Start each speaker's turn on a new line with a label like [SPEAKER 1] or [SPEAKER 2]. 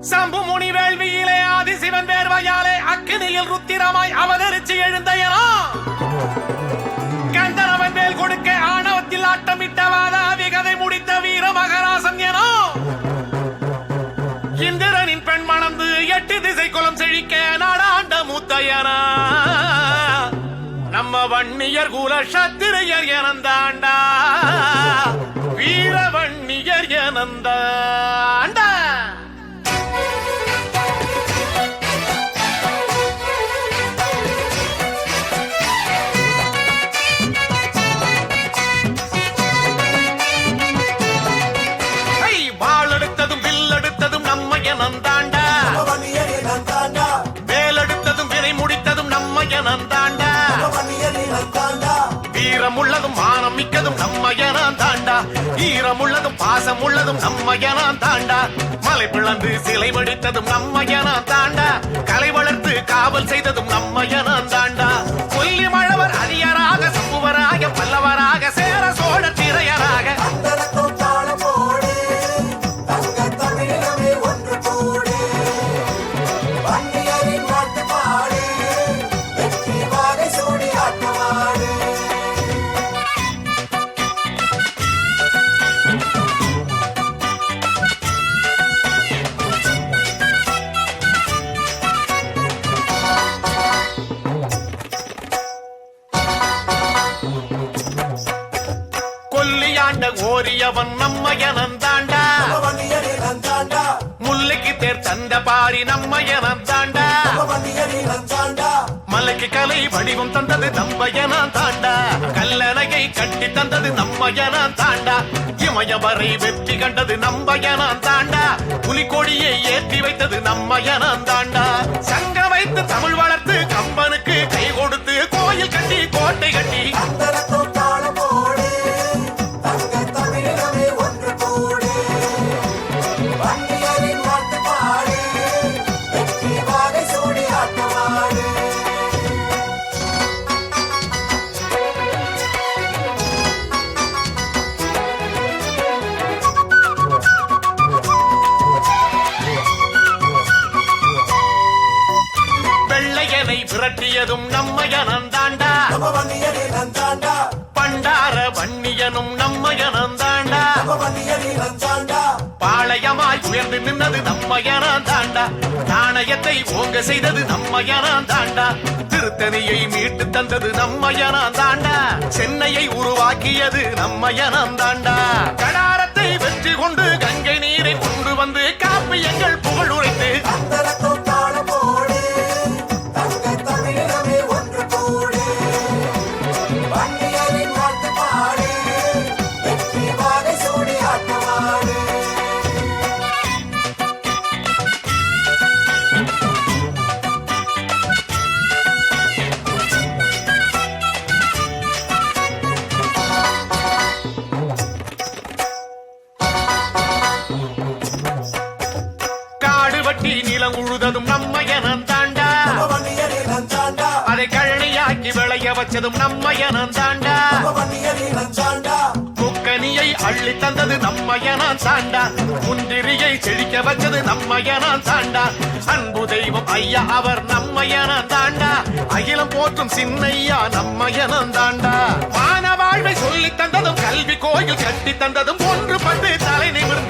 [SPEAKER 1] சம்பு முனி வேள்வியிலே ஆதி சிவன் வேர்வையாலே அக்கினியில் ருத்திரமாய் அவதரிச்சு எழுந்தையனோ? கந்தனவன் வேல் கொடுக்க ஆணவத்தில் ஆட்டமிட்டவாத விகதை முடித்த வீர மகராசன் எனோ? இந்திரனின் பெண் மணந்து எட்டு திசை குலம் செழிக்க நாடாண்ட மூத்தையனா? நம்ம வன்னியர் குல சத்திரையர் எனந்தாண்டா. வீர வன்னியர் எனந்தா. நம்ம எனந்தாண்டா
[SPEAKER 2] வன்னியரே நந்தாண்டா
[SPEAKER 1] வீரமுள்ளதும் மானம் மிக்கதும் நம்ம தாண்டா. ஈரமுள்ளதும் பாசம் உள்ளதும் நம்ம தாண்டா. மலை பிளந்து சிலை வடித்ததும் நம்ம தாண்டா. கலை வளர்த்து காவல் செய்ததும் நம்ம தாண்டா கோரியவன் நம்ம
[SPEAKER 2] எனந்தாண்டா
[SPEAKER 1] முல்லைக்கு தேர் தந்த பாரி நம்ம
[SPEAKER 2] எனந்தாண்டா
[SPEAKER 1] மலைக்கு கலை வடிவம் தந்தது நம்ம தாண்டா கல்லணையை கட்டி தந்தது நம்ம தாண்டா இமயவரை வெற்றி கண்டது நம்ம தாண்டா புலிகொடியை ஏற்றி வைத்தது நம்ம தாண்டா சங்க வைத்து தமிழ் வளர்த்து கம்பனுக்கு கை கொடுத்து கோயில் கட்டி கோட்டை கட்டி. விரட்டியதும் நம்ம தாண்டா பண்டார வன்னியனும் நம்ம தாண்டா பாளையமாய் உயர்ந்து நின்னது நம்ம தாண்டா நாணயத்தை ஓங்க செய்தது நம்ம தாண்டா திருத்தணியை மீட்டு தந்தது நம்ம தாண்டா சென்னையை உருவாக்கியது நம்ம தாண்டா கடாரத்தை வெற்றி கொண்டு கங்கை நீரை கழனியாக்கி விளைய வச்சதும் நம்ம தாண்டா.
[SPEAKER 2] நம்ம வன்னியரே
[SPEAKER 1] முக்கனியை அள்ளி தந்தது நம்ம தாண்டா. முந்திரியை செழிக்க வச்சது நம்ம தாண்டா. அன்பு தெய்வம் ஐயா அவர் நம்ம தாண்டா. அகிலம் போற்றும் சின்னையா நம்ம தாண்டா. மான வாழ்வை சொல்லி தந்ததும் கல்வி கோயில் கட்டி தந்ததும் ஒன்று பட்டு தலை நிமிர்ந்து